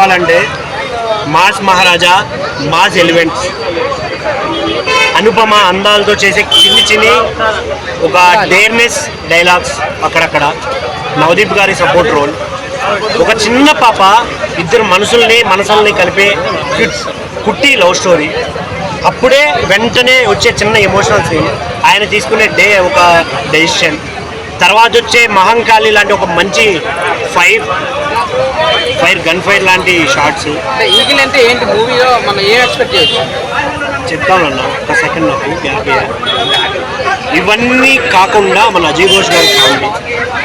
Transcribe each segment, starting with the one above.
చెప్పాలంటే mass Maharaja mass elements. Anupama అందాలతో చేసే చిన్ని చిన్ని ఒక డేర్నెస్ డైలాగ్స్ అక్కడక్కడ. నవదీప్ గారి సపోర్ట్ రోల్. ఒక చిన్న పాప ఇద్దరు మనుషుల్ని మనసుల్ని కలిపే కుట్టి లవ్ స్టోరీ. అప్పుడే వెంటనే వచ్చే చిన్న ఎమోషనల్ సీన్. ఆయన తీసుకునే డే ఒక డెసిషన్. తర్వాత వచ్చే మహంకాళి లాంటి ఒక మంచి ఫైర్ ఫైర్ గన్ ఫైర్ లాంటి షార్ట్స్ ఈగిల్ అంటే ఏంటి? మూవీలో మనం ఏం ఎక్స్పెక్ట్ చేయొచ్చు? చెప్తానన్నా ఒక సెకండ్ నాకు గ్యాప్. ఇవన్నీ కాకుండా మన అజయ్ ఘోష్ గారి కామెడీ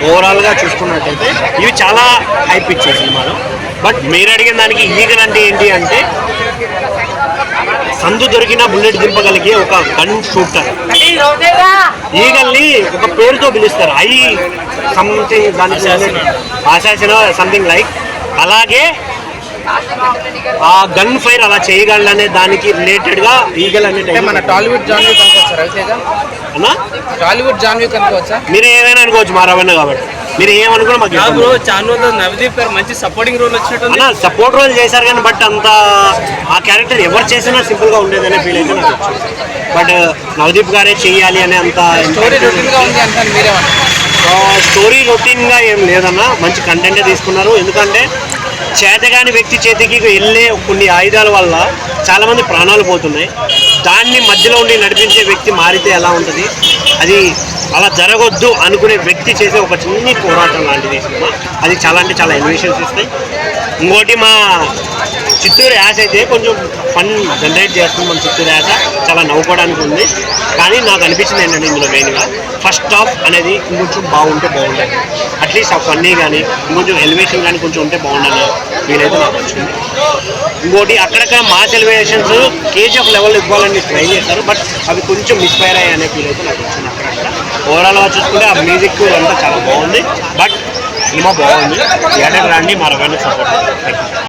ఓవరాల్గా చూసుకున్నట్టయితే ఇవి చాలా హైప్ ఇచ్చే సినిమాలు. బట్ మీరు అడిగిన దానికి ఈగల్ అంటే ఏంటి అంటే సందు దొరికిన బుల్లెట్ దింపగలిగే ఒక గన్ షూటర్. ఈగల్ని ఒక పేరుతో పిలుస్తారు. ఐ సంథింగ్ దానికి ఆశాసిన సంథింగ్ లైక్. అలాగే ఆ గన్ ఫైర్ అలా చేయగలనే దానికి రిలేటెడ్గా ఈగల్ అనే మన టాలీవుడ్ జాన్వీ కనుకోవచ్చా రవితేజ అన్నా? టాలీవుడ్ జాన్వీ కనుకోవచ్చా మీరు ఏమైనా అనుకోవచ్చు మా రవణ కాబట్టి. మీరు ఏమనుకున్నా మాకు బ్రో. చాలా రోజులు నవదీప్ గారు మంచి సపోర్టింగ్ రోల్ వచ్చినట్టుంది. అన్న సపోర్ట్ రోల్ చేశారు కానీ బట్ అంత ఆ క్యారెక్టర్ ఎవరు చేసినా సింపుల్గా ఉండేదనే ఫీల్ అయితే నాకు బట్ నవదీప్ గారే చెయ్యాలి అనే అంత స్టోరీ రొటీన్గా ఏం లేదన్న మంచి కంటెంటే తీసుకున్నారు. ఎందుకంటే చేతగాని వ్యక్తి చేతికి వెళ్ళే కొన్ని ఆయుధాల వల్ల చాలా మంది ప్రాణాలు పోతున్నాయి. దాన్ని మధ్యలో ఉండి నడిపించే వ్యక్తి మారితే ఎలా ఉంటుంది? అది అలా జరగొద్దు అనుకునే వ్యక్తి చేసే ఒక చిన్ని పోరాటం లాంటిది సినిమా. అది చాలా అంటే చాలా ఎలివేషన్స్ ఇస్తాయి. ఇంకోటి మా చిత్తూరు యాస అయితే కొంచెం ఫన్ జనరేట్ చేస్తుంది మన చిత్తూరు యాస. చాలా నవ్వుకోవడానికి ఉంది. కానీ నాకు అనిపించింది ఏంటంటే ఇందులో మెయిన్గా ఫస్ట్ హాఫ్ అనేది ఇంకొంచెం బాగుంటే బాగుంటుంది అట్లీస్ట్ ఆ ఫన్నీ కానీ ఇంకొంచెం ఎలివేషన్ కానీ కొంచెం ఉంటే బాగుండాలి వీలైతే నాకు వచ్చింది ఇంకోటి అక్కడక్కడ మాస్ ఎలివేషన్స్ కేజీఎఫ్ లెవెల్ ఇవ్వాలని ట్రై చేశారు బట్ అవి కొంచెం మిస్ఫైర్ అయ్యాయనే అనే ఫీల్ అయితే నాకు వచ్చింది ఓవరాల్గా చూసుకుంటే ఆ మ్యూజిక్ అంతా చాలా బాగుంది. బట్ సినిమా బాగుంది. థియేటర్ రండి మా రవాణా సపోర్ట్